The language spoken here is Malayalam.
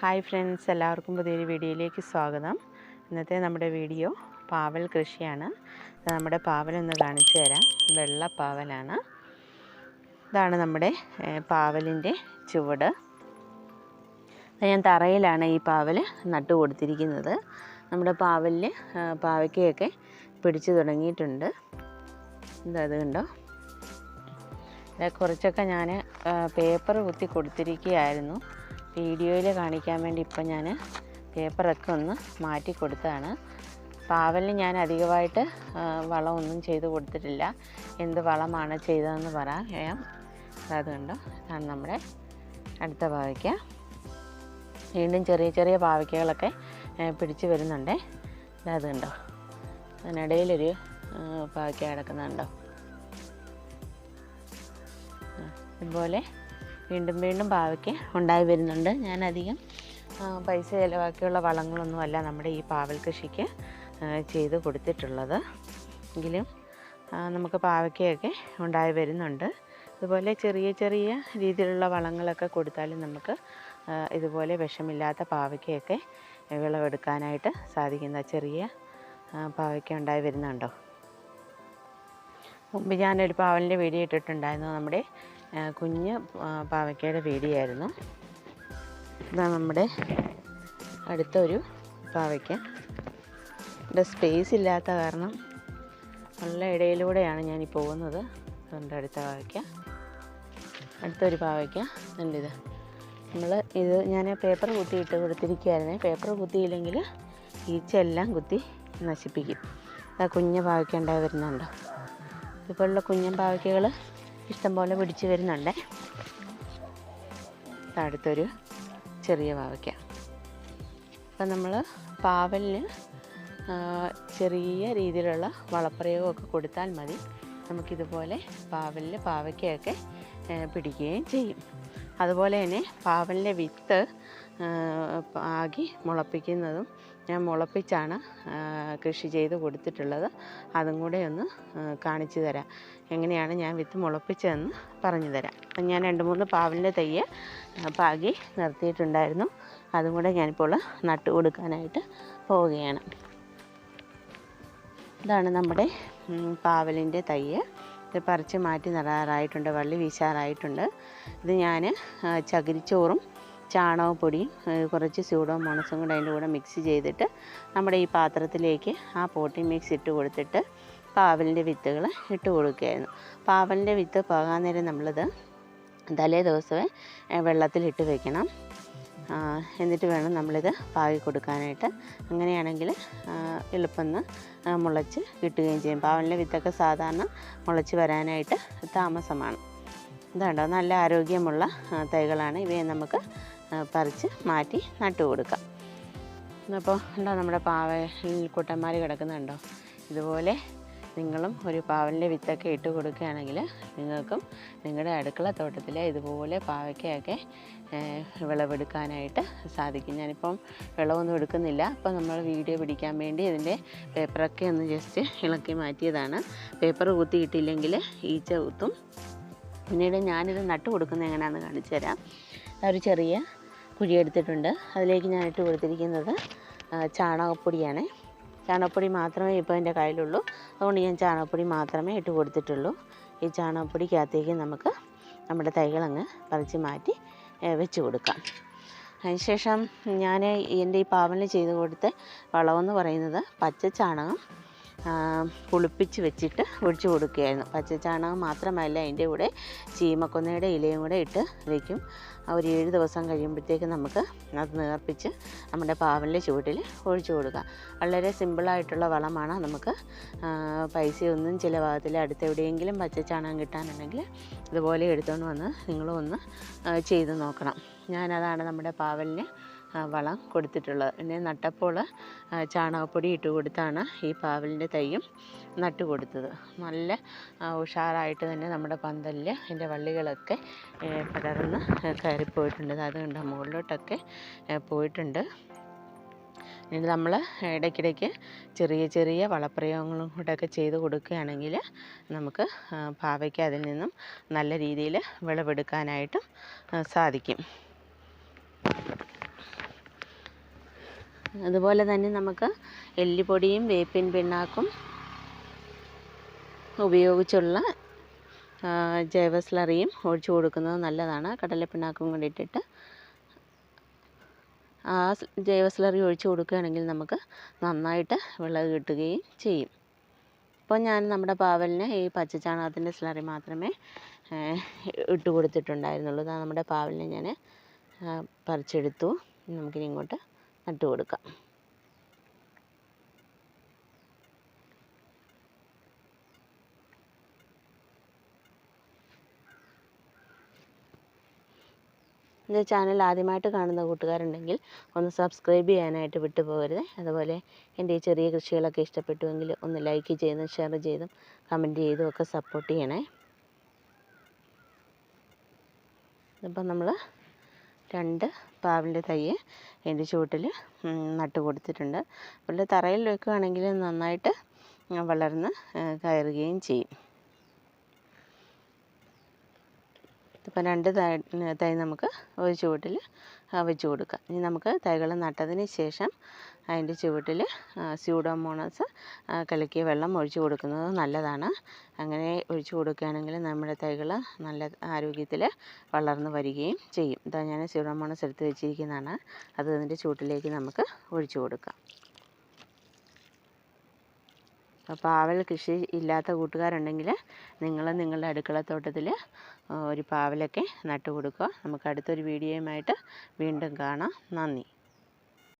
ഹായ് ഫ്രണ്ട്സ് എല്ലാവർക്കും പുതിയൊരു വീഡിയോയിലേക്ക് സ്വാഗതം. ഇന്നത്തെ നമ്മുടെ വീഡിയോ പാവൽ കൃഷിയാണ്. നമ്മുടെ പാവലൊന്ന് കാണിച്ചു തരാം. വെള്ള പാവലാണ് ഇതാണ് നമ്മുടെ പാവലിന്റെ ചുവട്. ഞാൻ തറയിലാണ് ഈ പാവൽ നട്ടു കൊടുത്തിരിക്കുന്നത്. നമ്മുടെ പാവലിൽ പാവയ്ക്കയൊക്കെ പിടിച്ചു തുടങ്ങിയിട്ടുണ്ട്. എന്താ കണ്ടോ? കുറച്ചൊക്കെ ഞാൻ പേപ്പർ കുത്തി കൊടുത്തിരിക്കുകയായിരുന്നു. വീഡിയോയിൽ കാണിക്കാൻ വേണ്ടി ഇപ്പം ഞാൻ പേപ്പറൊക്കെ ഒന്ന് മാറ്റി കൊടുത്തതാണ്. പാവലിന് ഞാൻ അധികമായിട്ട് വളമൊന്നും ചെയ്ത് കൊടുത്തിട്ടില്ല. എന്ത് വളമാണ് ചെയ്തതെന്ന് പറയാം. അത് കണ്ടോ? ഇതാണ് നമ്മുടെ അടുത്ത പാവയ്ക്ക. വീണ്ടും ചെറിയ ചെറിയ പാവയ്ക്കകളൊക്കെ പിടിച്ച് വരുന്നുണ്ടേ. അത് കണ്ടോ? അതിനിടയിലൊരു പാവയ്ക്ക കിടക്കുന്നുണ്ടോ? ഇതുപോലെ വീണ്ടും വീണ്ടും പാവയ്ക്ക് ഉണ്ടായി വരുന്നുണ്ട്. ഞാനധികം പൈസ ചിലവാക്കിയുള്ള വളങ്ങളൊന്നുമല്ല നമ്മുടെ ഈ പാവൽ കൃഷിക്ക് ചെയ്ത് കൊടുത്തിട്ടുള്ളത്. എങ്കിലും നമുക്ക് പാവയ്ക്കയൊക്കെ ഉണ്ടായി വരുന്നുണ്ട്. ഇതുപോലെ ചെറിയ ചെറിയ രീതിയിലുള്ള വളങ്ങളൊക്കെ കൊടുത്താലും നമുക്ക് ഇതുപോലെ വിഷമില്ലാത്ത പാവയ്ക്കയൊക്കെ വിളവെടുക്കാനായിട്ട് സാധിക്കുന്ന ചെറിയ പാവയ്ക്ക ഉണ്ടായി വരുന്നുണ്ടോ? മുമ്പ് ഞാനൊരു പാവലിന്റെ വീഡിയോ ഇട്ടിട്ടുണ്ടായിരുന്നു. നമ്മുടെ കുഞ്ഞ് പാവയ്ക്കയുടെ വീഡിയോ ആയിരുന്നു ഇതാ നമ്മുടെ അടുത്തൊരു പാവയ്ക്ക. ഇവിടെ സ്പേസ് ഇല്ലാത്ത കാരണം നല്ല ഇടയിലൂടെയാണ് ഞാൻ ഈ പോകുന്നത്. അതുകൊണ്ട് അടുത്ത പാവയ്ക്ക. അടുത്തൊരു പാവയ്ക്ക. ഇത്. നമ്മൾ ഇത് ഞാൻ പേപ്പർ കുത്തിയിട്ട് കൊടുത്തിരിക്കുകയായിരുന്നു പേപ്പർ കുത്തിയില്ലെങ്കിൽ ഈച്ച എല്ലാം കുത്തി നശിപ്പിക്കും. ആ കുഞ്ഞ് പാവയ്ക്ക ഉണ്ടായി വരുന്നുണ്ടോ. ഇതുപോലുള്ള കുഞ്ഞൻ പാവയ്ക്കകൾ ഇഷ്ടംപോലെ പിടിച്ച് വരുന്നുണ്ട്. അടുത്തൊരു ചെറിയ പാവയ്ക്ക അപ്പം നമ്മൾ പാവലിന് ചെറിയ രീതിയിലുള്ള വളപ്രയോഗമൊക്കെ കൊടുത്താൽ മതി. നമുക്കിതുപോലെ പാവലിൽ പാവയ്ക്കയൊക്കെ പിടിക്കുകയും ചെയ്യും. അതുപോലെ തന്നെ പാവലിന്റെ വിത്ത് ആകി പാകി മുളപ്പിക്കുന്നതും ഞാൻ മുളപ്പിച്ചാണ് കൃഷി ചെയ്ത് കൊടുത്തിട്ടുള്ളത്. അതും കൂടെ ഒന്ന് കാണിച്ചു തരാം. എങ്ങനെയാണ് ഞാൻ വിത്ത് മുളപ്പിച്ചതെന്ന് പറഞ്ഞു തരാം. അപ്പം ഞാൻ രണ്ട് മൂന്ന് പാവലിന്റെ തയ്യ് പാകി നിർത്തിയിട്ടുണ്ടായിരുന്നു. അതും കൂടെ ഞാനിപ്പോൾ നട്ടു കൊടുക്കാനായിട്ട് പോവുകയാണ്. ഇതാണ് നമ്മുടെ പാവലിന്റെ തയ്യ്. ഇത് പറിച്ച് മാറ്റി നടാറായിട്ടുണ്ട് വള്ളി വീശാറായിട്ടുണ്ട്. ഇത് ഞാൻ ചകിരിച്ചോറും ചാണകപ്പൊടിയും കുറച്ച് സ്യൂഡോമോണസും കൂടെ അതിന്റെ കൂടെ മിക്സ് ചെയ്തിട്ട് നമ്മുടെ ഈ പാത്രത്തിലേക്ക് ആ പോട്ടി മിക്സ് ഇട്ട് കൊടുത്തിട്ട് പാവലിന്റെ വിത്തുകൾ ഇട്ട് കൊടുക്കുകയായിരുന്നു. പാവലിന്റെ വിത്ത് പോകാൻ നേരം നമ്മളിത് തലേ ദിവസമേ വെള്ളത്തിലിട്ട് വെക്കണം. എന്നിട്ട് വേണം നമ്മളിത് പാകി കൊടുക്കാനായിട്ട്. അങ്ങനെയാണെങ്കിൽ എളുപ്പമെന്ന് എളുപ്പം മുളച്ച് കിട്ടുകയും ചെയ്യും. പാവലിന്റെ വിത്തൊക്കെ സാധാരണ മുളച്ച് വരാനായിട്ട് താമസമാണ്. ഇതുണ്ടോ? നല്ല ആരോഗ്യമുള്ള തൈകളാണ്. ഇവയെ നമുക്ക് പറിച്ച് മാറ്റി നട്ടു കൊടുക്കാം. അപ്പോൾ ഉണ്ടോ നമ്മുടെ പാവൽ കുട്ടന്മാർ കിടക്കുന്നുണ്ടോ? ഇതുപോലെ നിങ്ങളും ഒരു പാവലിന്റെ വിത്തൊക്കെ ഇട്ട് കൊടുക്കുകയാണെങ്കിൽ നിങ്ങൾക്കും നിങ്ങളുടെ അടുക്കള തോട്ടത്തിലെ ഇതുപോലെ പാവയ്ക്കയൊക്കെ വിളവെടുക്കാനായിട്ട് സാധിക്കും. ഞാനിപ്പം വിളവൊന്നും എടുക്കുന്നില്ല. അപ്പോൾ നമ്മൾ വീഡിയോ പിടിക്കാൻ വേണ്ടി ഇതിന്റെ പേപ്പറൊക്കെ ഒന്ന് ജസ്റ്റ് ഇളക്കി മാറ്റിയതാണ്. പേപ്പർ കുത്തിയിട്ടില്ലെങ്കിൽ ഈച്ച കുത്തും. പിന്നീട് ഞാനിത് നട്ടു കൊടുക്കുന്നത് എങ്ങനെയാണെന്ന് കാണിച്ചു തരാം. ഒരു ചെറിയ കുഴി എടുത്തിട്ടുണ്ട്. അതിലേക്ക് ഞാൻ ഇട്ട് കൊടുത്തിരിക്കുന്നത് ചാണകപ്പൊടിയാണ്. ചാണകപ്പൊടി മാത്രമേ ഇപ്പോൾ എന്റെ കയ്യിലുള്ളൂ. അതുകൊണ്ട് ഞാൻ ചാണകപ്പൊടി മാത്രമേ ഇട്ട് കൊടുത്തിട്ടുള്ളൂ. ഈ ചാണകപ്പൊടിക്കകത്തേക്ക് നമുക്ക് നമ്മുടെ തൈകളങ്ങ് പറിച്ച് മാറ്റി വെച്ച് കൊടുക്കാം. അതിനുശേഷം ഞാൻ എന്റെ ഈ പാവലിന് ചെയ്ത് കൊടുത്ത വളമെന്ന് പറയുന്നത് പച്ച ചാണകം പുളിപ്പിച്ച് വെച്ചിട്ട് ഒഴിച്ചു കൊടുക്കുകയായിരുന്നു. പച്ച ചാണകം മാത്രമല്ല അതിന്റെ കൂടെ ചീമക്കൊന്നയുടെ ഇലയും കൂടെ ഇട്ട് വയ്ക്കും ഒരു ഏഴ് ദിവസം കഴിയുമ്പോഴത്തേക്ക് നമുക്ക് അത് നേർപ്പിച്ച് നമ്മുടെ പാവലിന്റെ ചുവട്ടിൽ ഒഴിച്ചു കൊടുക്കുക വളരെ സിമ്പിളായിട്ടുള്ള വളമാണ്. നമുക്ക് പൈസ പൈസയൊന്നും ചിലവാകത്തില്ല. അടുത്ത് എവിടെയെങ്കിലും പച്ച ചാണകം കിട്ടാനുണ്ടെങ്കിൽ ഇതുപോലെ എടുത്തുകൊണ്ട് വന്ന് നിങ്ങളും ഒന്ന് ചെയ്ത് നോക്കണം. ഞാനതാണ് നമ്മുടെ പാവലിന് വളം കൊടുത്തിട്ടുള്ളത്. പിന്നെ നട്ടപ്പോൾ ചാണകപ്പൊടി ഇട്ട് കൊടുത്താണ് ഈ പാവലിന്റെ തൈയും നട്ടു കൊടുത്തത്. നല്ല ഉഷാറായിട്ട് തന്നെ നമ്മുടെ പന്തലിൽ അതിന്റെ വള്ളികളൊക്കെ പടർന്ന് കയറിപ്പോയിട്ടുണ്ട്. അതുകൊണ്ട് കണ്ട? മുകളിലോട്ടൊക്കെ പോയിട്ടുണ്ട്. ഇനി നമ്മൾ ഇടയ്ക്കിടയ്ക്ക് ചെറിയ ചെറിയ വളപ്രയോഗങ്ങളും കൂടെയൊക്കെ ചെയ്ത് കൊടുക്കുകയാണെങ്കിൽ നമുക്ക് പാവയ്ക്ക് അതിൽ നിന്നും നല്ല രീതിയിൽ വിളവെടുക്കാനായിട്ടും സാധിക്കും. അതുപോലെ തന്നെ നമുക്ക് എല്ലുപൊടിയും വേപ്പിൻ പിണ്ണാക്കും ഉപയോഗിച്ചുള്ള ജൈവ സ്ലറിയും ഒഴിച്ചു കൊടുക്കുന്നത് നല്ലതാണ്. കടലപ്പിണ്ണാക്കും കൂടി ഇട്ടിട്ട് ആ ജൈവ സ്ലറി ഒഴിച്ചു കൊടുക്കുകയാണെങ്കിൽ നമുക്ക് നന്നായിട്ട് വിളവ് കിട്ടുകയും ചെയ്യും. ഇപ്പോൾ ഞാൻ നമ്മുടെ പാവലിന് ഈ പച്ചച്ചാണകത്തിന്റെ സ്ലറി മാത്രമേ ഇട്ട് കൊടുത്തിട്ടുണ്ടായിരുന്നുള്ളൂ. നമ്മുടെ പാവലിനെ ഞാൻ പറിച്ചെടുത്തു. നമുക്കിനി ഇങ്ങോട്ട് നട്ടു കൊടുക്കാം. എന്റെ ചാനൽ ആദ്യമായിട്ട് കാണുന്ന കൂട്ടുകാരുണ്ടെങ്കിൽ ഒന്ന് സബ്സ്ക്രൈബ് ചെയ്യാനായിട്ട് വിട്ടുപോകരുത്. അതുപോലെ എന്റെ ഈ ചെറിയ കൃഷികളൊക്കെ ഇഷ്ടപ്പെട്ടുവെങ്കിൽ ഒന്ന് ലൈക്ക് ചെയ്തും ഷെയർ ചെയ്തും കമന്റ് ചെയ്തും ഒക്കെ സപ്പോർട്ട് ചെയ്യണേ. അപ്പം നമ്മൾ രണ്ട് പാവിന്റെ തൈ എന്റെ ചുവട്ടിൽ നട്ട് കൊടുത്തിട്ടുണ്ട്. അതുപോലെ തറയിൽ വെക്കുകയാണെങ്കിൽ നന്നായിട്ട് വളർന്ന് കയറുകയും ചെയ്യും. ഇപ്പം രണ്ട് തൈ തൈ നമുക്ക് ഒരു ചുവട്ടിൽ വെച്ച് കൊടുക്കാം. ഇനി നമുക്ക് തൈകൾ നട്ടതിന് ശേഷം അതിന്റെ ചുവട്ടിൽ സ്യൂഡോമോണസ് കലക്കിയ വെള്ളം ഒഴിച്ചു കൊടുക്കുന്നത് നല്ലതാണ്. അങ്ങനെ ഒഴിച്ചു കൊടുക്കുകയാണെങ്കിൽ നമ്മുടെ തൈകൾ നല്ല ആരോഗ്യത്തിൽ വളർന്നു വരികയും ചെയ്യും. ഇതാ ഞാൻ സ്യൂഡോമോണസ് എടുത്ത് വെച്ചിരിക്കുന്നതാണ്. അത് അതിന്റെ ചുവട്ടിലേക്ക് നമുക്ക് ഒഴിച്ചു കൊടുക്കാം. അപ്പോൾ പാവൽ കൃഷി ഇല്ലാത്ത കൂട്ടുകാരുണ്ടെങ്കിൽ നിങ്ങൾ നിങ്ങളുടെ അടുക്കളത്തോട്ടത്തിൽ ഒരു പാവലൊക്കെ നട്ടു കൊടുക്കുക നമുക്ക് അടുത്തൊരു വീഡിയോയുമായിട്ട് വീണ്ടും കാണാം. നന്ദി.